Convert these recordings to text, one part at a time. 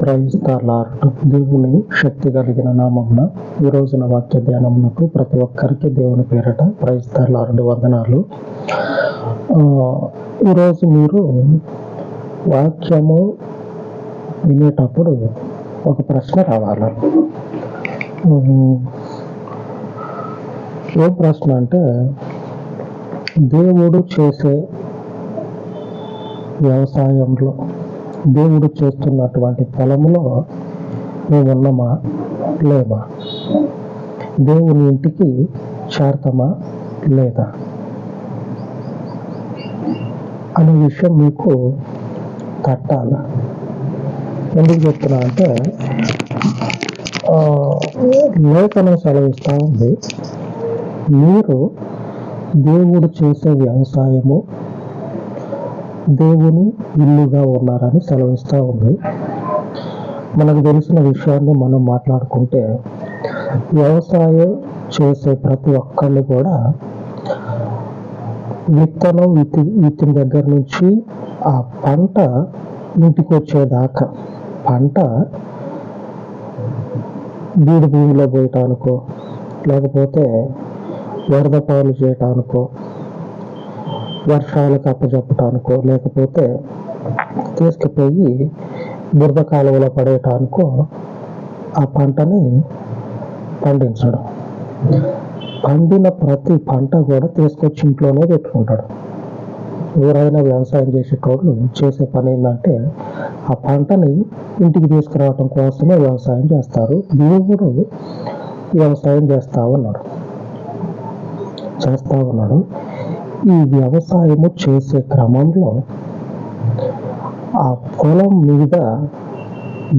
ప్రయిస్తాలార్ట్ దేవుని శక్తి కలిగిన నామమున ఈ రోజున వాక్య ధ్యానమునకు ప్రతి ఒక్కరికి దేవుని పేరట ప్రయిస్తాలార్డ్ వందనాలు. ఈరోజు మీరు వాక్యము వినేటప్పుడు ఒక ప్రశ్న రావాలి. ఏ ప్రశ్న అంటే దేవుడు చేసే వ్యవసాయంలో దేవుడు చేస్తున్నటువంటి పొలంలో మేము ఉన్నామా లేమా దేవుని ఇంటికి చేరతామా లేదా? అనే విషయం మీకు తట్టాల ఎందుకు చెప్తున్నా అంటే ఆ, లేఖనం సెలవిస్తూ ఉంది మీరు దేవుడు చేసే వ్యవసాయము దేవుని ఇల్లుగా ఉన్నారని సెలవిస్తూ ఉంది. మనకు తెలిసిన విషయాన్ని మనం మాట్లాడుకుంటే వ్యవసాయం చేసే ప్రతి ఒక్కళ్ళు కూడా విత్తనం విత్తి విత్తిన దగ్గర నుంచి ఆ పంట ఇంటికి వచ్చేదాకా పంట బీడు భూమిలో పోయటానికో లేకపోతే వరద పాలు చేయటానికో వర్షాలకు అప్పచెప్పటానికో లేకపోతే తీసుకుపోయి బురద కాలువలో పడేయటానికో ఆ పంటని పండించడం. పండిన ప్రతి పంట కూడా తీసుకొచ్చి ఇంట్లోనే పెట్టుకుంటాడు. ఎవరైనా వ్యవసాయం చేసేటోళ్ళు చేసే పని ఏంటంటే ఆ పంటని ఇంటికి తీసుకురావటం కోసమే వ్యవసాయం చేస్తారు. దేవుడు వ్యవసాయం చేస్తా ఉన్నాడు చేస్తా ఉన్నాడు ఈ వ్యవసాయము చేసే క్రమంలో ఆ పొలం మీద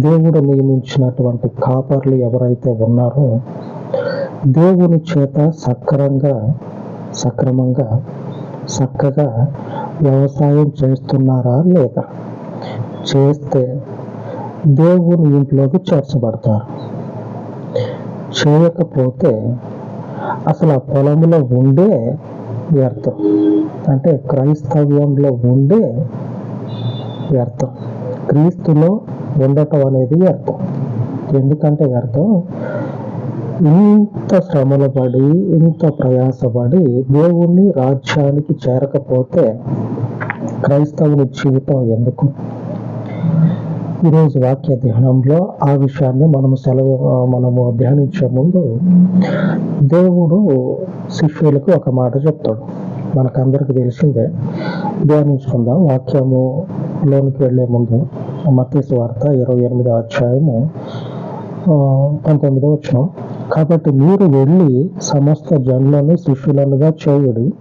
దేవుడు నియమించినటువంటి కాపర్లు ఎవరైతే ఉన్నారో దేవుని చేత సక్రంగా సక్రమంగా చక్కగా వ్యవసాయం చేస్తున్నారా లేదా? చేస్తే దేవుని ఇంట్లోకి చేర్చబడతారు. చేయకపోతే అసలు ఆ పొలంలో ఉండే వ్యర్థం. అంటే క్రైస్తవ్యంలో ఉండే వ్యర్థం. క్రీస్తులో ఉండటం అనేది వ్యర్థం. ఎందుకంటే వ్యర్థం? ఇంత శ్రమలు పడి ఇంత ప్రయాసపడి దేవుణ్ణి రాజ్యానికి చేరకపోతే క్రైస్తవుని జీవితం ఎందుకు? ఈరోజు వాక్య ధ్యానంలో ఆ విషయాన్ని మనము సెలవు మనము ధ్యానించే ముందు దేవుడు శిష్యులకు ఒక మాట చెప్తాడు. మనకందరికి తెలిసిందే. ధ్యానించుకుందాం. వాక్యము లోనికి వెళ్ళే ముందు మత్తీసు వార్త ఇరవై ఎనిమిదో అధ్యాయము పంతొమ్మిదో వచ్చిన. కాబట్టి మీరు వెళ్ళి సమస్త జన్లను శిష్యులనుగా చేయుడి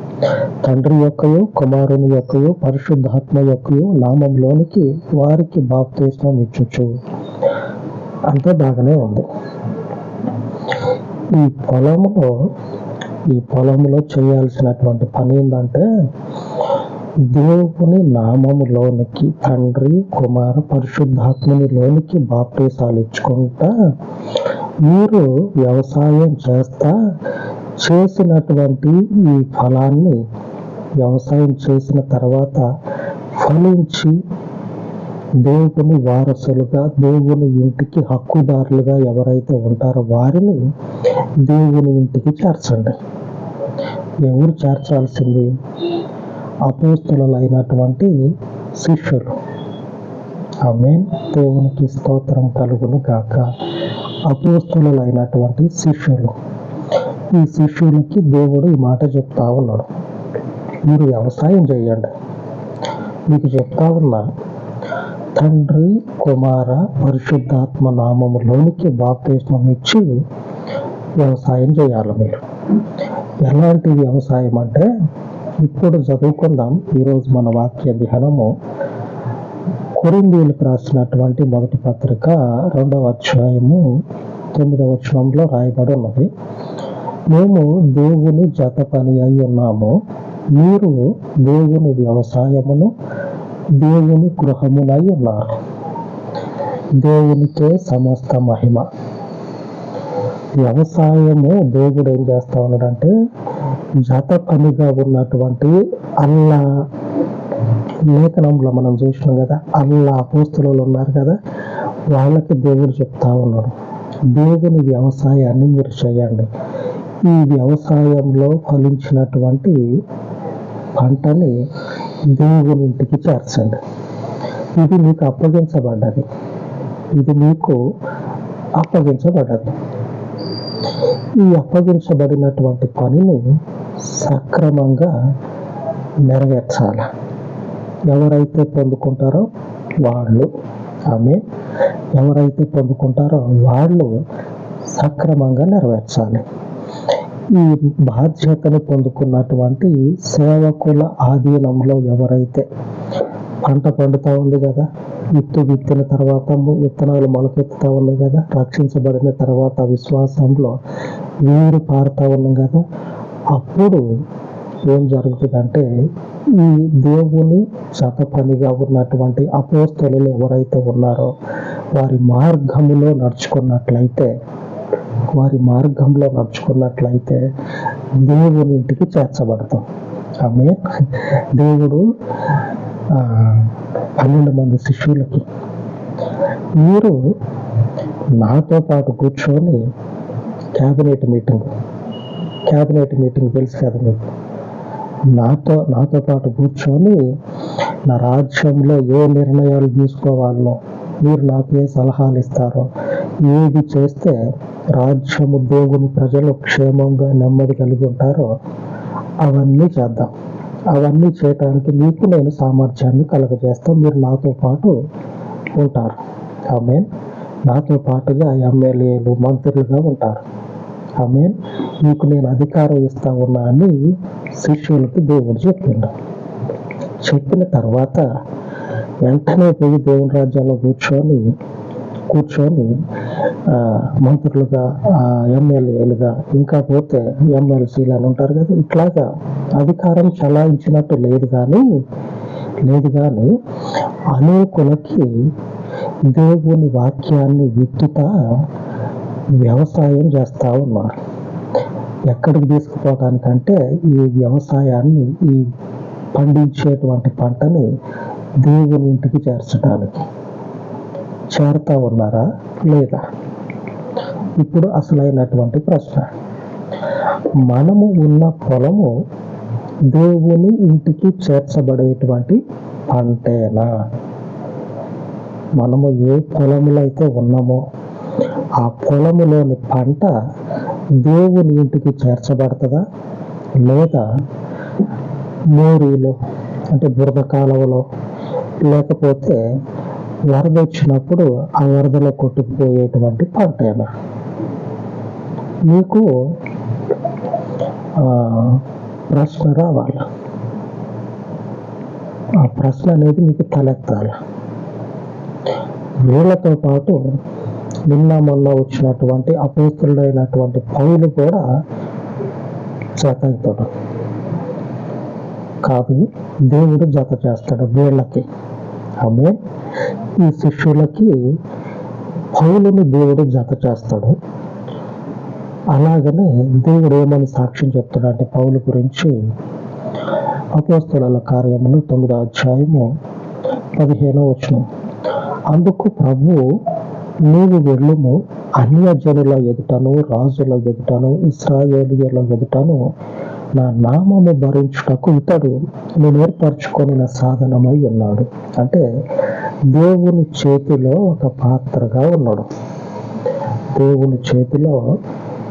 తండ్రి యొక్కయు కుమారుని యొక్కయో పరిశుద్ధాత్మ యొక్కయు నామంలోనికి వారికి బాప్తీసం ఇచ్చుచు. అంతే బాగానే ఉంది. ఈ పొలంలో ఈ పొలంలో చేయాల్సినటువంటి పని ఏంటంటే దేవుని నామములోనికి తండ్రి కుమార పరిశుద్ధాత్మని లోనికి బాప్తీసాలు ఇచ్చుకుంటా మీరు వ్యవసాయం చేస్తా చేసినటువంటి ఈ ఫలాన్ని వ్యవసాయం చేసిన తర్వాత ఫలించి దేవుని వారసులుగా దేవుని ఇంటికి హక్కుదారులుగా ఎవరైతే ఉంటారో వారిని దేవుని ఇంటికి చేర్చండి. ఎవరు చేర్చాల్సింది? అపోస్తులైనటువంటి శిష్యులు. ఆమె దేవునికి స్తోత్రం కలుగును గాక. అపోస్తులైనటువంటి శిష్యులు. ఈ శిష్యునికి దేవుడు ఈ మాట చెప్తా ఉన్నాడు. మీరు వ్యవసాయం చేయండి. మీకు చెప్తా ఉన్నా తండ్రి కుమార పరిశుద్ధాత్మ నామములోనికి బాప్తిస్మం ఇచ్చి వ్యవసాయం చేయాలి మీరు. ఎలాంటి వ్యవసాయం అంటే ఇప్పుడు చదువుకుందాం. ఈరోజు మన వాక్య ధ్యానము కొరిందీలకు రాసినటువంటి మొదటి పత్రిక రెండవ అధ్యాయము తొమ్మిదవ వచనంలో రాయబడి ఉన్నది. మేము దేవుని జత పని అయి ఉన్నాము. మీరు దేవుని వ్యవసాయమును దేవుని గృహమునై ఉన్నారు. దేవునికే సమస్త మహిమ. వ్యవసాయము దేవుడు ఏం చేస్తా ఉన్నాడంటే జత పనిగా ఉన్నటువంటి అల్లా లేఖనంలో మనం చూసినాం కదా అల్లా అపోస్తులు ఉన్నారు కదా వాళ్ళకి దేవుడు చెప్తా ఉన్నాడు. దేవుని వ్యవసాయాన్ని మీరు చేయండి. ఈ వ్యవసాయంలో ఫలించినటువంటి పంటని దేవుని ఇంటికి చేర్చండి. ఇది మీకు అప్పగించబడ్డది. ఇది మీకు అప్పగించబడ్డది. ఈ అప్పగించబడినటువంటి పనిని సక్రమంగా నెరవేర్చాలి. ఎవరైతే పొందుకుంటారో వాళ్ళు ఆమె ఎవరైతే పొందుకుంటారో వాళ్ళు సక్రమంగా నెరవేర్చాలి. ఈ బాధ్యతను పొందుకున్నటువంటి సేవకుల ఆధీనంలో ఎవరైతే పంట పండుతూ ఉంది కదా విత్తు విత్తిన తర్వాత విత్తనాలు మొలకెత్తుతూ ఉన్నాయి కదా రక్షించబడిన తర్వాత విశ్వాసంలో నీరు పారుతా ఉన్నాం కదా అప్పుడు ఏం జరుగుతుందంటే ఈ దేవుని శతపనిగా ఉన్నటువంటి అపోస్తలు ఎవరైతే ఉన్నారో వారి మార్గములో నడుచుకున్నట్లయితే వారి మార్గంలో నడుచుకున్నట్లయితే దేవుని ఇంటికి చేర్చబడతాం. ఆమె దేవుడు ఆ, పన్నెండు మంది శిష్యులకి మీరు నాతో పాటు కూర్చొని క్యాబినెట్ మీటింగ్ క్యాబినెట్ మీటింగ్ తెలుసు కదా మీకు. నాతో నాతో పాటు కూర్చొని నా రాజ్యంలో ఏ నిర్ణయాలు తీసుకోవాలో మీరు నాకు ఏ సలహాలు ఇస్తారో. ఏది చేస్తే రాజ్యము దేవుని ప్రజలు క్షేమంగా నెమ్మది కలిగి ఉంటారో అవన్నీ చేద్దాం. అవన్నీ చేయటానికి మీకు నేను సామర్థ్యాన్ని కలగజేస్తాను మీరు నాతో పాటు ఉంటారు. ఆమె నాతో పాటుగా ఎమ్మెల్యేలు మంత్రులుగా ఉంటారు. ఆమె మీకు నేను అధికారం ఇస్తా ఉన్నా అని శిష్యులకు దేవుడు చెప్పిండు. చెప్పిన తర్వాత వెంటనే పోయి దేవుని రాజ్యాల్లో కూర్చొని కూర్చొని మంత్రులుగా ఆ, ఎమ్మెల్యేలుగా ఇంకా పోతే ఎమ్మెల్సీలు అని ఉంటారు కదా ఇట్లాగా అధికారం చలాయించినట్టు లేదు కానీ లేదు కానీ అనేకులకి దేవుని వాక్యాన్ని విత్తుతా వ్యవసాయం చేస్తూ ఉన్నారు ఎక్కడికి తీసుకుపోవడానికంటే ఈ వ్యవసాయాన్ని ఈ పండించేటువంటి పంటని దేవుని ఇంటికి చేర్చడానికి. చేరుతా ఉన్నారా లేదా? ఇప్పుడు అసలైనటువంటి ప్రశ్న. మనము ఉన్న పొలము దేవుని ఇంటికి చేర్చబడేటువంటి పంటేనా? మనము ఏ పొలములైతే అయితే ఉన్నామో ఆ పొలములోని పంట దేవుని ఇంటికి చేర్చబడుతుందా? లేదా మోరీలో అంటే బురద కాలువలో లేకపోతే వరద వచ్చినప్పుడు ఆ వరదలో కొట్టుకుపోయేటువంటి పంటేనా మీకు ఆ, ప్రశ్న రావాలి? ఆ ప్రశ్న అనేది మీకు తలెత్తాలి? వీళ్ళతో పాటు నిన్న మొన్న వచ్చినటువంటి అపోస్తుడైనటువంటి పౌలు కూడా జత కాదు దేవుడు జత చేస్తాడు వీళ్ళకి. ఆమె ఈ శిష్యులకి పౌలుని దేవుడు జత చేస్తాడు. అలాగనే దేవుడు ఏమని సాక్ష్యం చెప్తాడంటే పౌలు గురించి అపోస్తుల కార్యములు తొమ్మిదో అధ్యాయము పదిహేనో వచనం. అందుకు ప్రభు నీవు వెళ్ళుము అన్యజనుల ఎదుటను రాజుల ఎదుటను ఇస్రాయేలియల ఎదుటను నా నామము భరించుటకు ఇతడు నేను ఏర్పరచుకొని సాధనమై ఉన్నాడు. అంటే దేవుని చేతిలో ఒక పాత్రగా ఉన్నాడు. దేవుని చేతిలో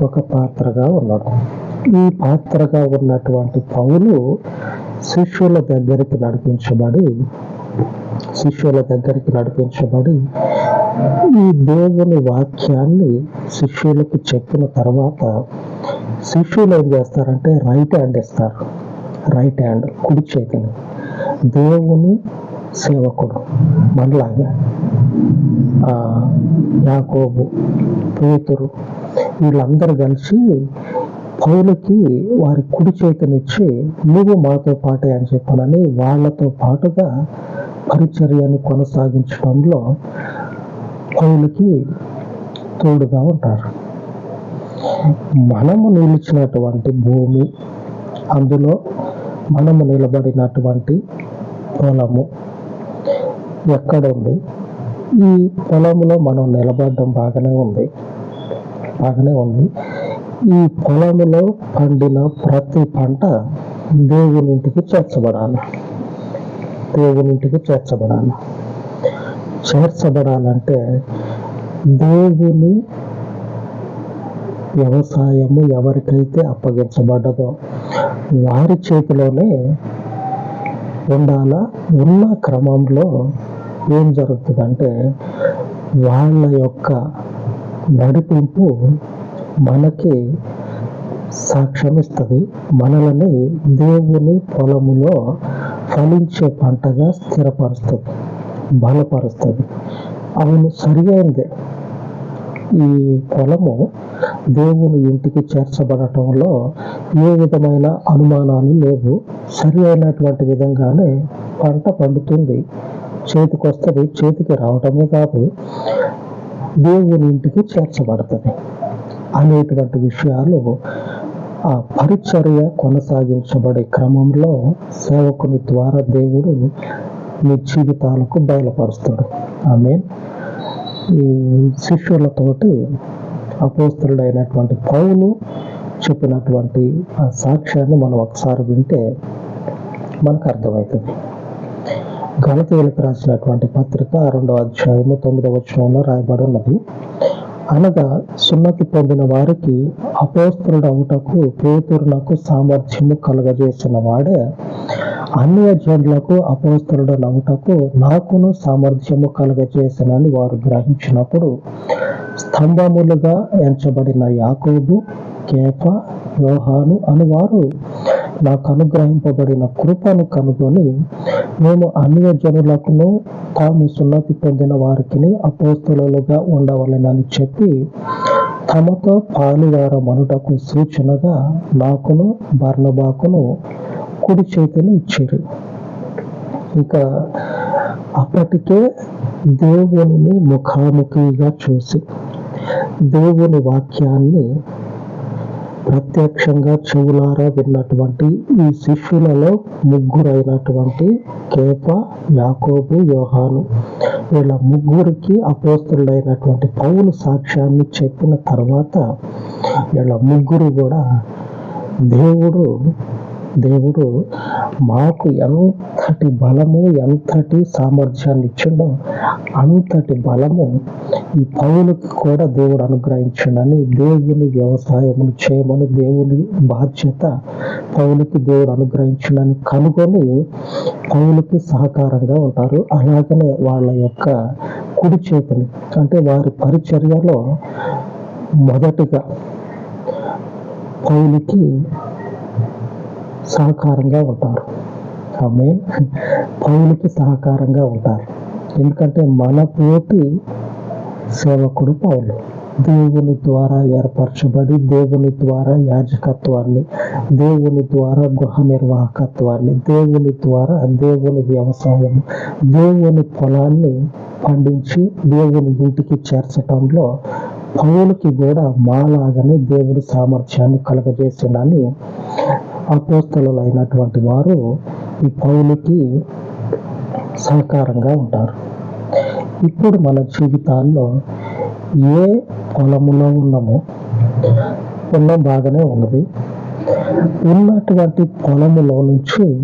ఒక పాత్రగా ఉన్నాడు. ఈ పాత్రగా ఉన్నటువంటి పౌలు శిష్యుల దగ్గరికి నడిపించబడి శిష్యుల దగ్గరికి నడిపించబడి ఈ దేవుని వాక్యాన్ని శిష్యులకు చెప్పిన తర్వాత శిష్యులు ఏం చేస్తారంటే రైట్ హ్యాండ్ ఇస్తారు. రైట్ హ్యాండ్ కుడి చేతిని. దేవుని సేవకుడు మనలాగా. యాకోబు పేతురు వీళ్ళందరూ కలిసి పౌలకి వారి కుడి చేతినిచ్చి నువ్వు మాతో పాటే అని చెప్పనని వాళ్ళతో పాటుగా పరిచర్యని కొనసాగించడంలో పౌలకి తోడుగా ఉంటారు. మనము నిలిచినటువంటి భూమి అందులో మనము నిలబడినటువంటి పొలము ఎక్కడ ఉంది ఈ పొలంలో మనం నిలబడడం బాగానే ఉంది. బాగానే ఉంది. ఈ పొలంలో పండిన ప్రతి పంట దేవునింటికి చేర్చబడాలి. దేవునింటికి చేర్చబడాలి. చేర్చబడాలంటే దేవుని వ్యవసాయము ఎవరికైతే అప్పగించబడ్డదో వారి చేతిలోనే ఉండాలా? ఉన్న క్రమంలో ఏం జరుగుతుందంటే వాళ్ళ యొక్క నడిపింపు మనకి సాక్ష్యం ఇస్తుంది. మనల్ని దేవుని పొలములో ఫలించే పంటగా స్థిరపరుస్తుంది. బలపరుస్తుంది. అవును సరియైందే ఈ పొలము దేవుని ఇంటికి చేర్చబడటంలో ఏ విధమైన అనుమానాలు లేవు. సరి అయినటువంటి విధంగానే పంట పండుతుంది. చేతికి వస్తుంది చేతికి రావటమే కాదు దేవుని ఇంటికి చేర్చబడుతుంది అనేటువంటి విషయాలు ఆ పరిచర్య కొనసాగించబడే క్రమంలో సేవకుని ద్వారా దేవుడు మీ జీవితాలకు బయలుపరుస్తాడు. ఆమె ఈ శిష్యులతోటి అపోస్తుడైనటువంటి పౌలు చెప్పినటువంటి ఆ సాక్ష్యాన్ని మనం ఒకసారి వింటే మనకు అర్థమవుతుంది. గలతీయులకు రాసినటువంటి పత్రిక రెండవ అధ్యాయము తొమ్మిదవ వచనంలో రాయబడి ఉన్నది అనగా సున్నతి పొందిన వారికి అపోస్తుడు అవుటకు పేతురునకు సామర్థ్యము కలుగజేసిన వాడే అన్య జనులకు అపోస్తుడు నవ్వుటకు నాకును సామర్థ్యము కలుగజేసినని వారు గ్రహించినప్పుడు స్తంభములుగా ఎంచబడిన యాకోబు కేఫ యోహాను అనువారు నాకు అనుగ్రహింపబడిన కృపను కనుగొని మేము అన్య జనులకును తాము సున్నతి పొందిన వారికి అపోస్తులుగా ఉండవలెనని చెప్పి తమతో పాలువారమనుటకు సూచనగా నాకును బర్ణబాకును కుడి చేతిని ఇచ్చారు. ఇంకా అప్పటికే దేవుని ముఖాముఖిగా చూసి దేవుని వాక్యాన్ని ప్రత్యక్షంగా చెవులారా విన్నటువంటి ఈ శిష్యులలో ముగ్గురైనటువంటి కేప యాకోబు యోహాను. వీళ్ళ ముగ్గురికి అపోస్తుడైనటువంటి పౌలు సాక్ష్యాన్ని చెప్పిన తర్వాత వీళ్ళ ముగ్గురు కూడా దేవుడు దేవుడు మాకు ఎంతటి బలము ఎంతటి సామర్థ్యాన్ని ఇచ్చిండో అంతటి బలము ఈ పౌలకి కూడా దేవుడు అనుగ్రహించిండని దేవుని వ్యవసాయమును చేయమని దేవుని బాధ్యత పౌలకి దేవుడు అనుగ్రహించిండని కనుగొని పౌలకి సహకారంగా ఉంటారు. అలాగనే వాళ్ళ యొక్క కుడి చేతిని అంటే వారి పరిచర్యలో మొదటిగా పౌలకి సహకారంగా ఉంటారు. ఆమె పౌలకి సహకారంగా ఉంటారు. ఎందుకంటే మన పోటీ సేవకుడు పౌలు. దేవుని ద్వారా ఏర్పరచబడి దేవుని ద్వారా యాజకత్వాన్ని దేవుని ద్వారా గృహ నిర్వాహకత్వాన్ని దేవుని ద్వారా దేవుని వ్యవసాయం దేవుని పొలాన్ని పండించి దేవుని ఇంటికి చేర్చటంలో పౌలకి కూడా మాలాగానే దేవుడి సామర్థ్యాన్ని కలగజేసిందని అపోస్తలైనటువంటి అయినటువంటి వారు ఈ పౌలకి సహకారంగా ఉంటారు. ఇప్పుడు మన జీవితాల్లో ఏ పొలములో ఉన్నామో పొలం బాగానే ఉన్నది. ఉన్నటువంటి పొలములో నుంచి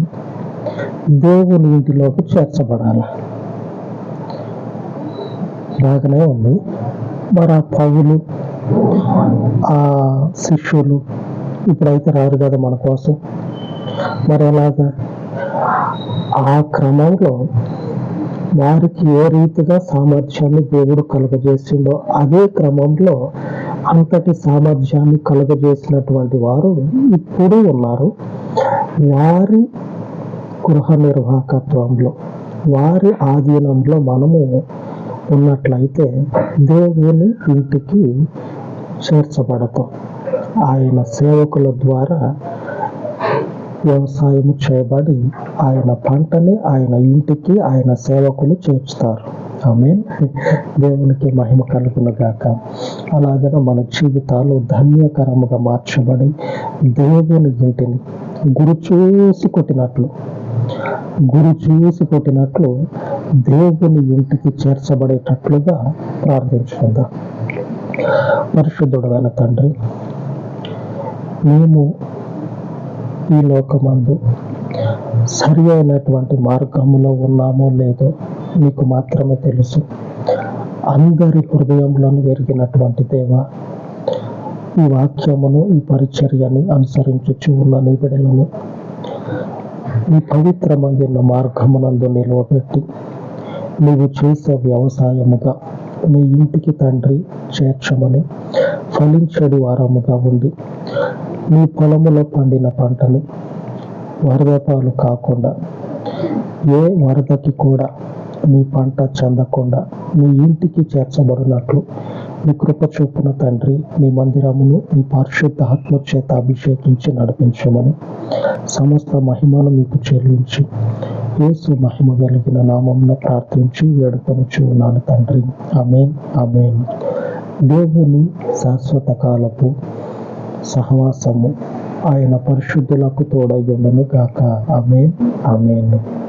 దేవుని ఇంటిలోకి చేర్చబడాలి. బాగానే ఉంది. మరి ఆ పౌలు ఆ శిష్యులు ఇప్పుడైతే రారు కదా మన కోసం. మరి ఎలాగా ఆ క్రమంలో వారికి ఏ రీతిగా సామర్థ్యాన్ని దేవుడు కలుగజేసిందో అదే క్రమంలో అంతటి సామర్థ్యాన్ని కలుగజేసినటువంటి వారు ఇప్పుడు ఉన్నారు. వారి గృహ నిర్వాహకత్వంలో వారి ఆధీనంలో మనము ఉన్నట్లయితే దేవుని ఇంటికి చేర్చబడతాం. ఆయన సేవకుల ద్వారా వ్యవసాయం చేయబడి ఆయన పంటని ఆయన ఇంటికి ఆయన సేవకులు చేర్చుతారు. ఆమె దేవునికి మహిమ కలుగునుగాక. అలాగనే మన జీవితాలు ధన్యకరముగా మార్చబడి దేవుని ఇంటిని గురి చూసి కొట్టినట్లు గురి చూసి కొట్టినట్లు దేవుని ఇంటికి చేర్చబడేటట్లుగా ప్రార్థించుకుందాం. పరిశుద్ధుడైన తండ్రి మేము ఈ లోకమందు సరి అయినటువంటి మార్గంలో ఉన్నామో లేదో మీకు మాత్రమే తెలుసు. అందరి హృదయంలోని ఎరిగినటువంటి దేవ ఈ వాక్యమును ఈ పరిచర్యని అనుసరించుచు ఉన్న నీ బిడలను నీ పవిత్రమైన మార్గమునందు నిలువబెట్టి నీవు చేసే వ్యవసాయముగా నీ ఇంటికి తండ్రి చేర్చమని ఫలించడు వారముగా ఉండి. నీ పొలములో పండిన పంటని వరదపాలు కాకుండా ఏ వరదకి కూడా నీ పంట చెందకుండా నీ ఇంటికి చేర్చబడినట్లు నీ కృప చూపున తండ్రి నీ మందిరమును నీ పరిశుద్ధ ఆత్మ చేత అభిషేకించి నడిపించమని సమస్త మహిమను మీకు చెల్లించి యేసు మహిమ కలిగిన నామంను ప్రార్థించి వేడుకొనుచు ఉన్నాను తండ్రి. అమేన్ అమేన్ దేవుని శాశ్వత కాలపు సహవాసము ఆయన పరిశుద్ధులకు తోడై గాక అమేన్ ఆమేన్.